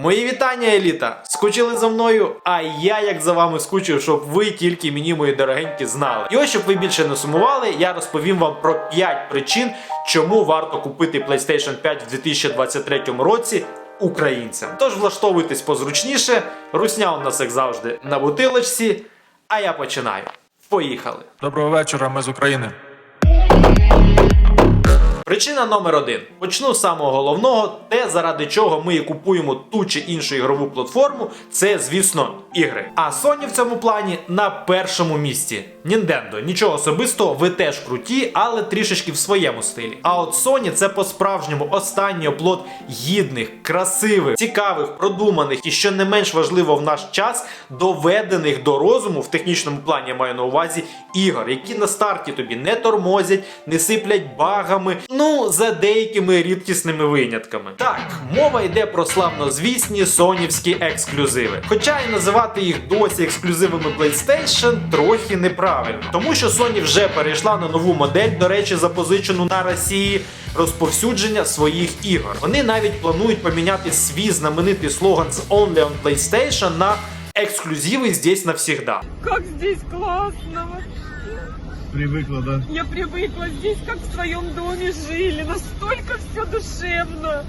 Мої вітання, еліта! Скучили за мною, а я як за вами скучив, щоб ви тільки мені, мої дорогенькі, знали. І ось щоб ви більше не сумували, я розповім вам про 5 причин, чому варто купити PlayStation 5 в 2023 році. Українцям. Тож влаштовуйтесь позручніше, русня у нас, як завжди, на бутилочці. А я починаю. Поїхали! Доброго вечора, ми з України. Причина номер один. Почну з самого головного, те, заради чого ми і купуємо ту чи іншу ігрову платформу, це, звісно, ігри. А Sony в цьому плані на першому місці. Nintendo, нічого особистого, ви теж круті, але трішечки в своєму стилі. А от Sony це по-справжньому останній оплот гідних, красивих, цікавих, продуманих і що не менш важливо в наш час, доведених до розуму в технічному плані я маю на увазі ігор, які на старті тобі не тормозять, не сиплять багами. Ну, за деякими рідкісними винятками. Так, мова йде про славнозвісні сонівські ексклюзиви. Хоча і називати їх досі ексклюзивами PlayStation трохи неправильно, тому що Sony вже перейшла на нову модель, до речі, запозичену на Росії розповсюдження своїх ігор. Вони навіть планують поміняти свій знаменитий слоган з Only on PlayStation на ексклюзиви здесь навсегда. Как здесь классно! Привыкла, да? Я привыкла здесь, как в своем доме жили. Настолько все душевно.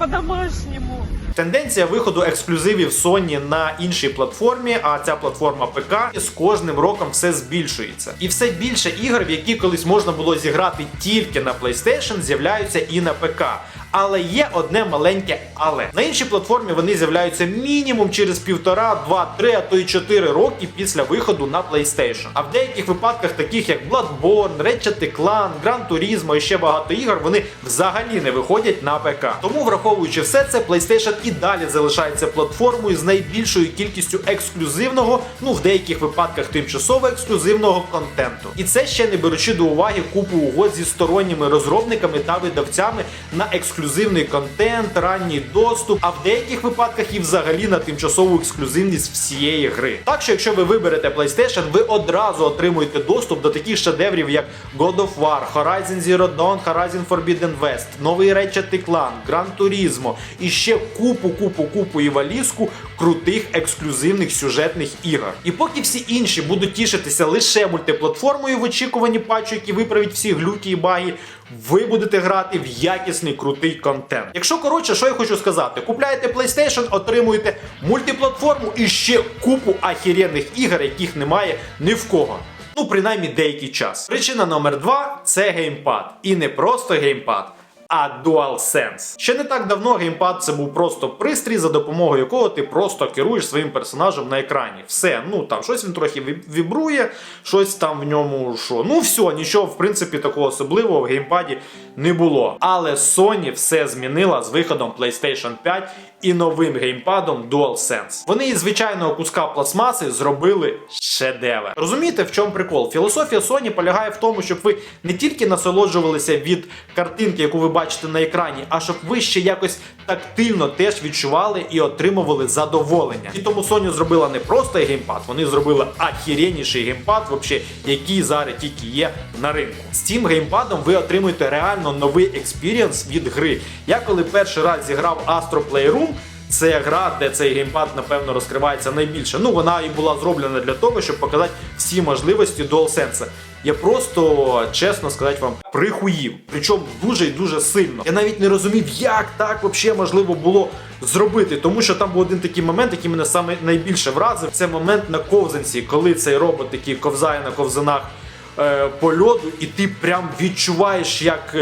По-домашнему. Тенденція виходу ексклюзивів Sony на іншій платформі, а ця платформа ПК з кожним роком все збільшується. І все більше ігор, в які колись можна було зіграти тільки на PlayStation, з'являються і на ПК. Але є одне маленьке але на іншій платформі вони з'являються мінімум через півтора, два, три, а то й чотири роки після виходу на PlayStation. А в деяких випадках, таких як Bloodborne, Ratchet Clank, Gran Turismo і ще багато ігор, вони взагалі не виходять на ПК. Тому, враховуючи все це, PlayStation і далі залишається платформою з найбільшою кількістю ексклюзивного, ну в деяких випадках тимчасово ексклюзивного контенту. І це ще не беручи до уваги купу угод зі сторонніми розробниками та видавцями на ексклюзивний контент, ранній доступ, а в деяких випадках і взагалі на тимчасову ексклюзивність всієї гри. Так що, якщо ви виберете PlayStation, ви одразу отримуєте доступ до таких шедеврів, як God of War, Horizon Zero Dawn, Horizon Forbidden West, новий Ratchet Clank, Gran Turismo і ще купу, купу, купу і валізку крутих ексклюзивних сюжетних ігор. І поки всі інші будуть тішитися лише мультиплатформою в очікуванні патчу, які виправить всі глюки і баги, ви будете грати в якісний крутий контент. Якщо коротше, що я хочу сказати, купляєте PlayStation, отримуєте мультиплатформу і ще купу ахіренних ігор, яких немає ні в кого. Ну, принаймні деякий час. Причина номер два це геймпад. І не просто геймпад. А DualSense. Ще не так давно геймпад це був просто пристрій, за допомогою якого ти просто керуєш своїм персонажем на екрані. Все, ну там щось він трохи ві- вібрує, щось там в ньому що. Ну все, нічого в принципі такого особливого в геймпаді не було. Але Sony все змінила з виходом PlayStation 5 і новим геймпадом DualSense. Вони із звичайного куска пластмаси зробили шедевр. Розумієте, в чому прикол? Філософія Sony полягає в тому, щоб ви не тільки насолоджувалися від картинки, яку ви бачите на екрані, а щоб ви ще якось тактильно теж відчували і отримували задоволення. І тому Sony зробила не просто геймпад, вони зробили ахіреніший геймпад, вообще, який зараз тільки є на ринку. З цим геймпадом ви отримуєте реально новий експірієнс від гри. Я коли перший раз зіграв Astro Playroom, це гра, де цей геймпад, напевно, розкривається найбільше. Ну, вона і була зроблена для того, щоб показати всі можливості DualSense. Я просто, чесно сказати вам, прихуїв. Причому дуже і дуже сильно. Я навіть не розумів, як так взагалі можливо було зробити. Тому що там був один такий момент, який мене саме найбільше вразив. Це момент на ковзанці, коли цей робот такий ковзає на ковзанах е, по льоду, і ти прям відчуваєш, як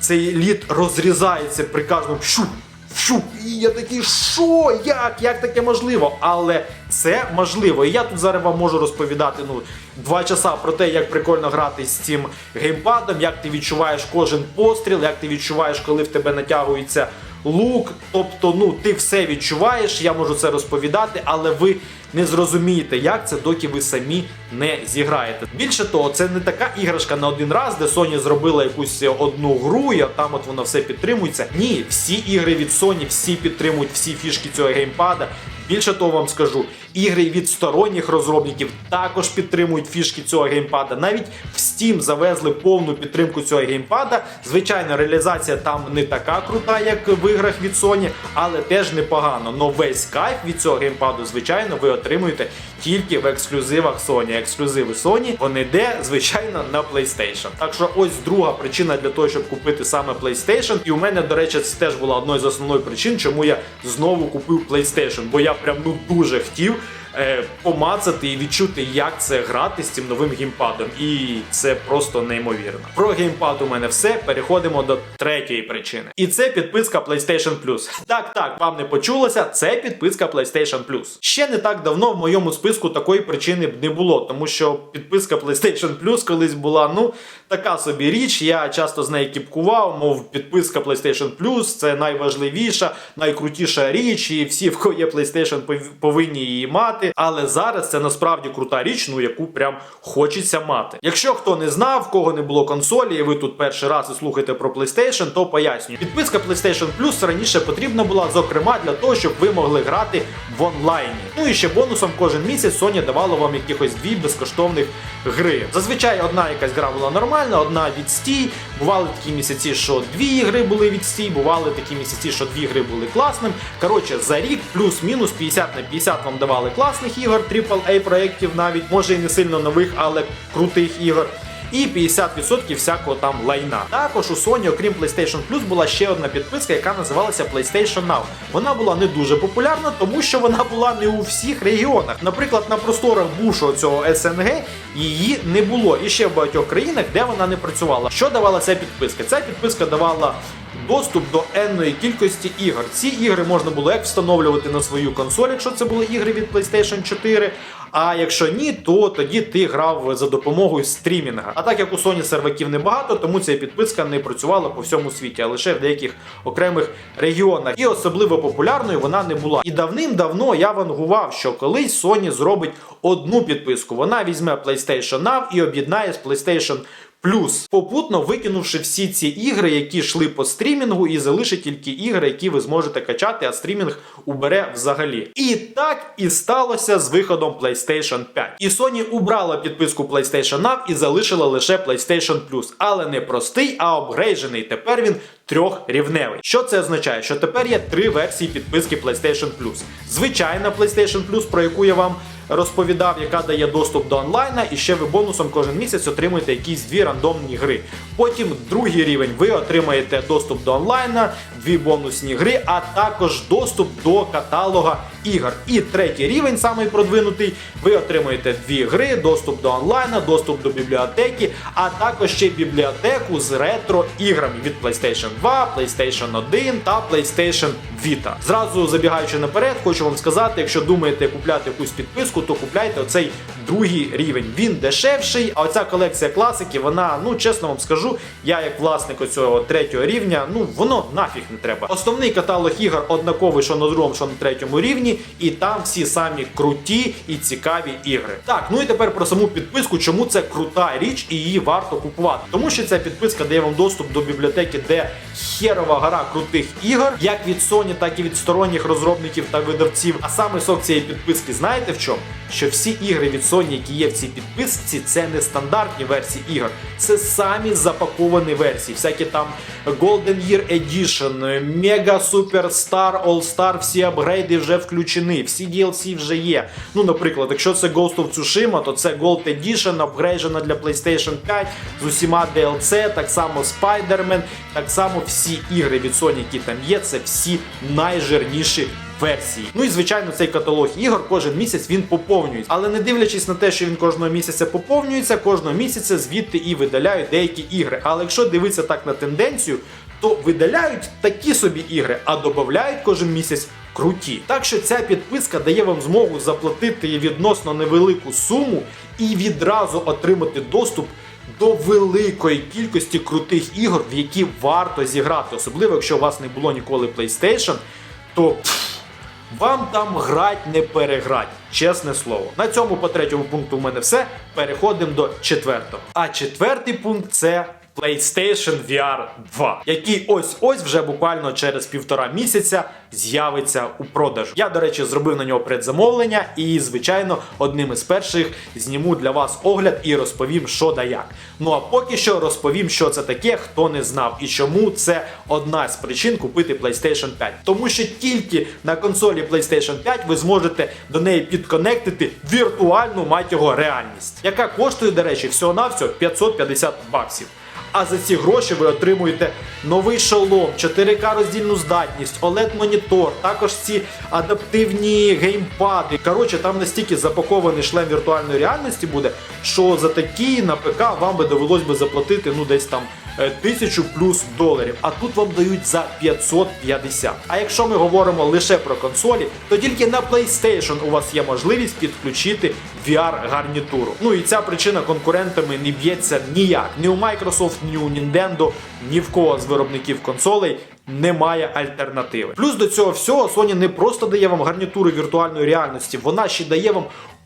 цей лід розрізається при кожному щуп. Фу, і я такий, що? Як? Як таке можливо? Але це можливо. І я тут зараз вам можу розповідати ну, два часа про те, як прикольно грати з цим геймпадом, як ти відчуваєш кожен постріл, як ти відчуваєш, коли в тебе натягується лук. Тобто, ну, ти все відчуваєш, я можу це розповідати, але ви не зрозумієте, як це, доки ви самі не зіграєте. Більше того, це не така іграшка на один раз, де Sony зробила якусь одну гру, і там от воно все підтримується. Ні, всі ігри від Sony, всі підтримують всі фішки цього геймпада. Більше того вам скажу, ігри від сторонніх розробників також підтримують фішки цього геймпада. Навіть в Steam завезли повну підтримку цього геймпада. Звичайно, реалізація там не така крута, як в іграх від Sony, але теж непогано. Но весь кайф від цього геймпаду, звичайно, ви отримуєте тільки в ексклюзивах Sony. Ексклюзиви Sony, вони де, звичайно, на PlayStation. Так що ось друга причина для того, щоб купити саме PlayStation. І у мене, до речі, це теж була одною з основних причин, чому я знову купив PlayStation, бо я прям ну дуже хотів. Е, Помацати і відчути, як це грати з цим новим геймпадом, і це просто неймовірно. Про геймпад у мене все. Переходимо до третьої причини. І це підписка PlayStation Plus. Так, так, вам не почулося. Це підписка PlayStation Plus. Ще не так давно в моєму списку такої причини б не було, тому що підписка PlayStation Plus колись була ну така собі річ. Я часто з нею кіпкував, мов підписка PlayStation Plus це найважливіша, найкрутіша річ, і всі, в кого є PlayStation, повинні її мати. Але зараз це насправді крута річ, ну яку прям хочеться мати. Якщо хто не знав, в кого не було консолі, і ви тут перший раз і слухаєте про PlayStation, то пояснюю. Підписка PlayStation Plus раніше потрібна була, зокрема, для того, щоб ви могли грати в онлайні. Ну і ще бонусом кожен місяць Sony давала вам якихось дві безкоштовних гри. Зазвичай одна якась гра була нормальна, одна відстій. Бували такі місяці, що дві ігри були відстій, бували такі місяці, що дві гри були класним. Коротше, за рік плюс-мінус 50 на 50 вам давали класних ігор, AAA проєктів навіть, може і не сильно нових, але крутих ігор. І 50% всякого там лайна. Також у Sony, окрім PlayStation Plus, була ще одна підписка, яка називалася PlayStation Now. Вона була не дуже популярна, тому що вона була не у всіх регіонах. Наприклад, на просторах бувшого цього СНГ її не було. І ще в багатьох країнах, де вона не працювала. Що давала ця підписка? Ця підписка давала. Доступ до енної кількості ігор. Ці ігри можна було як встановлювати на свою консоль, якщо це були ігри від PlayStation 4. А якщо ні, то тоді ти грав за допомогою стрімінга. А так як у Sony серваків небагато, тому ця підписка не працювала по всьому світі, а лише в деяких окремих регіонах. І особливо популярною вона не була. І давним-давно я вангував, що колись Sony зробить одну підписку. Вона візьме PlayStation Now і об'єднає з PlayStation Плюс, попутно викинувши всі ці ігри, які йшли по стрімінгу, і залишить тільки ігри, які ви зможете качати, а стрімінг убере взагалі. І так і сталося з виходом PlayStation 5. І Sony убрала підписку PlayStation Now і залишила лише PlayStation Plus. Але не простий, а обгрейджений. Тепер він трьохрівневий. Що це означає? Що тепер є три версії підписки PlayStation Plus. Звичайна PlayStation Plus, про яку я вам розповідав, яка дає доступ до онлайна, і ще ви бонусом кожен місяць отримуєте якісь дві рандомні гри. Потім другий рівень ви отримаєте доступ до онлайна, дві бонусні гри, а також доступ до каталога ігор. І третій рівень, самий продвинутий, ви отримуєте дві гри, доступ до онлайна, доступ до бібліотеки, а також ще бібліотеку з ретро іграми від PlayStation 2, PlayStation 1 та PlayStation Vita. Зразу забігаючи наперед, хочу вам сказати, якщо думаєте купляти якусь підписку, то купляйте оцей другий рівень. Він дешевший, а оця колекція класики, вона, ну чесно вам скажу, я як власник оцього третього рівня, ну воно нафіг не треба. Основний каталог ігор однаковий, що на другому, що на третьому рівні, і там всі самі круті і цікаві ігри. Так, ну і тепер про саму підписку, чому це крута річ і її варто купувати. Тому що ця підписка дає вам доступ до бібліотеки, де херова гора крутих ігор, як від Sony, так і від сторонніх розробників та видавців. А саме сок цієї підписки, знаєте в чому? Що всі ігри від Sony, які є в цій підписці, це не стандартні версії ігор, це самі запаковані версії. Всякі там Golden Year Edition, Mega Superstar, All Star, всі апгрейди вже включені, всі DLC вже є. Ну, наприклад, якщо це Ghost of Tsushima, то це Gold Edition, апгрейджена для PlayStation 5 з усіма DLC, так само Spider-Man, так само всі ігри від Sony, які там є, це всі найжирніші версії. Ну і звичайно, цей каталог ігор кожен місяць він поповнюється. Але не дивлячись на те, що він кожного місяця поповнюється, кожного місяця звідти і видаляють деякі ігри. Але якщо дивитися так на тенденцію, то видаляють такі собі ігри, а додають кожен місяць. Круті. Так що ця підписка дає вам змогу заплатити відносно невелику суму і відразу отримати доступ до великої кількості крутих ігор, в які варто зіграти. Особливо, якщо у вас не було ніколи PlayStation, то пф, вам там грать не переграть, чесне слово. На цьому по третьому пункту в мене все. Переходимо до четвертого. А четвертий пункт це PlayStation VR 2, який ось-ось вже буквально через півтора місяця з'явиться у продажу. Я, до речі, зробив на нього предзамовлення і, звичайно, одним із перших зніму для вас огляд і розповім, що да як. Ну а поки що розповім, що це таке, хто не знав і чому це одна з причин купити PlayStation 5. Тому що тільки на консолі PlayStation 5 ви зможете до неї підконектити віртуальну мать його реальність, яка коштує, до речі, всього-навсього 550 баксів. А за ці гроші ви отримуєте новий шолом, 4К роздільну здатність, OLED-монітор, також ці адаптивні геймпади. Коротше, там настільки запакований шлем віртуальної реальності буде, що за такі на ПК вам би довелось би заплатити ну десь там е, тисячу плюс доларів. А тут вам дають за 550. А якщо ми говоримо лише про консолі, то тільки на PlayStation у вас є можливість підключити VR-гарнітуру. Ну і ця причина конкурентами не б'ється ніяк. Ні у Microsoft, ні у Nintendo, ні в кого з виробників консолей немає альтернативи. Плюс до цього всього Sony не просто дає вам гарнітури віртуальної реальності, вона ще дає вам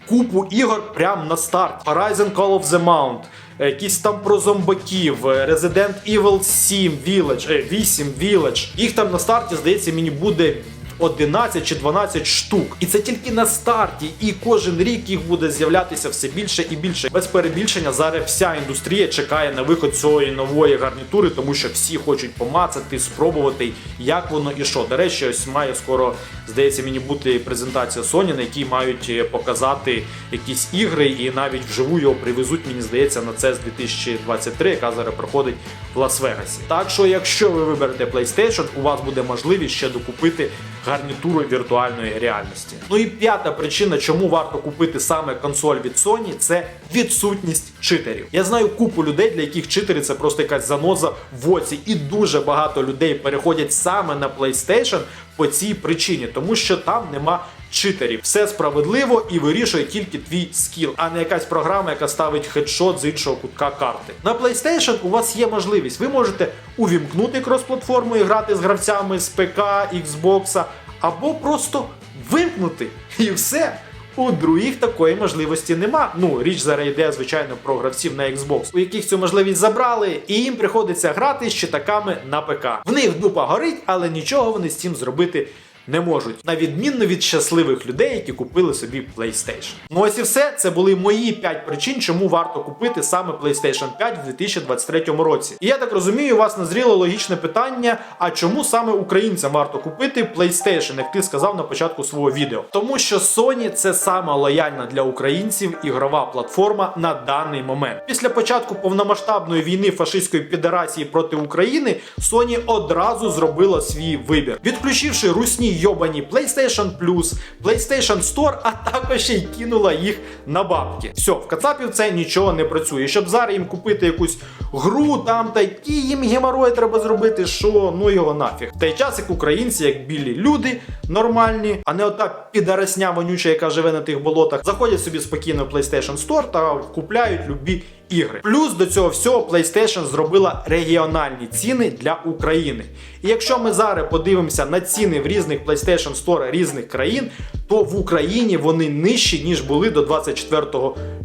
купу ігор прямо на старт. Horizon Call of the Mount, е, якісь там про зомбаків, е, Resident Evil 7 Village, е, 8 Village. Їх там на старті, здається, мені буде 11 чи 12 штук. І це тільки на старті. І кожен рік їх буде з'являтися все більше і більше. Без перебільшення зараз вся індустрія чекає на виход цієї нової гарнітури, тому що всі хочуть помацати, спробувати, як воно і що. До речі, ось має скоро, здається, мені бути презентація Sony, на якій мають е, показати якісь ігри, і навіть вживу його привезуть, мені здається, на CES 2023, яка зараз проходить в Лас-Вегасі. Так що, якщо ви виберете PlayStation, у вас буде можливість ще докупити гарнітуру віртуальної реальності. Ну і п'ята причина, чому варто купити саме консоль від Sony, це відсутність читерів. Я знаю купу людей, для яких читери це просто якась заноза в оці, і дуже багато людей переходять саме на PlayStation по цій причині, тому що там нема. Читерів все справедливо і вирішує тільки твій скіл, а не якась програма, яка ставить хедшот з іншого кутка карти. На PlayStation у вас є можливість. Ви можете увімкнути крос-платформу і грати з гравцями з ПК, Xbox, або просто вимкнути і все. У других такої можливості нема. Ну, річ зараз йде, звичайно, про гравців на Xbox, у яких цю можливість забрали, і їм приходиться грати з читаками на ПК. В них дупа горить, але нічого вони з цим зробити не можуть, на відмінно від щасливих людей, які купили собі PlayStation. Ну ось і все. Це були мої 5 причин, чому варто купити саме PlayStation 5 в 2023 році. І я так розумію, у вас назріло логічне питання: а чому саме українцям варто купити PlayStation, як ти сказав на початку свого відео? Тому що Sony це сама лояльна для українців ігрова платформа на даний момент. Після початку повномасштабної війни фашистської федерації проти України Sony одразу зробила свій вибір, відключивши русні йобані PlayStation Plus, PlayStation Store, а також ще й кинула їх на бабки. Все, в Кацапів це нічого не працює. Щоб зараз їм купити якусь гру, там такі їм геморої треба зробити, що ну його нафіг. В той час, як українці, як білі люди нормальні, а не ота підарасня вонюча, яка живе на тих болотах, заходять собі спокійно в PlayStation Store та купляють любі ігри. Плюс до цього всього PlayStation зробила регіональні ціни для України. І якщо ми зараз подивимося на ціни в різних PlayStation Store різних країн, то в Україні вони нижчі, ніж були до 24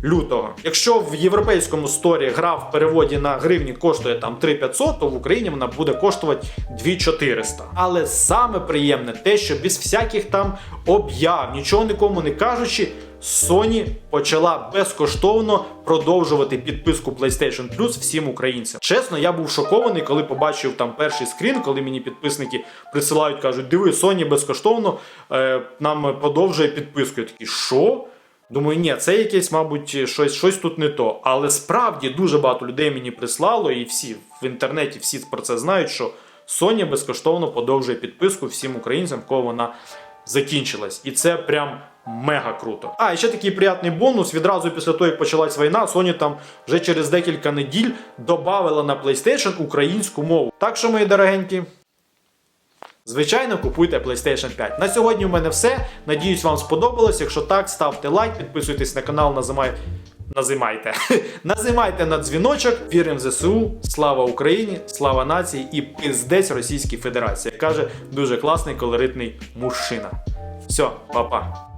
лютого. Якщо в європейському сторі гра в переводі на гривні коштує там 3500, то в Україні вона буде коштувати 2400. Але саме приємне те, що без всяких там об'яв, нічого нікому не кажучи. Sony почала безкоштовно продовжувати підписку PlayStation Plus всім українцям. Чесно, я був шокований, коли побачив там перший скрін, коли мені підписники присилають, кажуть, диви, Sony безкоштовно е, нам подовжує підписку. Я такий, що? Думаю, ні, це якесь, мабуть, щось, щось тут не то. Але справді дуже багато людей мені прислало, і всі в інтернеті всі про це знають, що Sony безкоштовно подовжує підписку всім українцям, в кого вона закінчилась. І це прям мега круто. А, і ще такий приятний бонус. Відразу після того, як почалась війна, Sony там вже через декілька неділь додавала на PlayStation українську мову. Так що, мої дорогенькі. Звичайно, купуйте PlayStation 5. На сьогодні у мене все. Надіюсь, вам сподобалось. Якщо так, ставте лайк, підписуйтесь на канал, назимай... назимайте. назимайте на дзвіночок. Віримо в ЗСУ. Слава Україні, слава нації і пиздець Російській Федерації. Каже дуже класний колоритний мужчина. Все, па-па.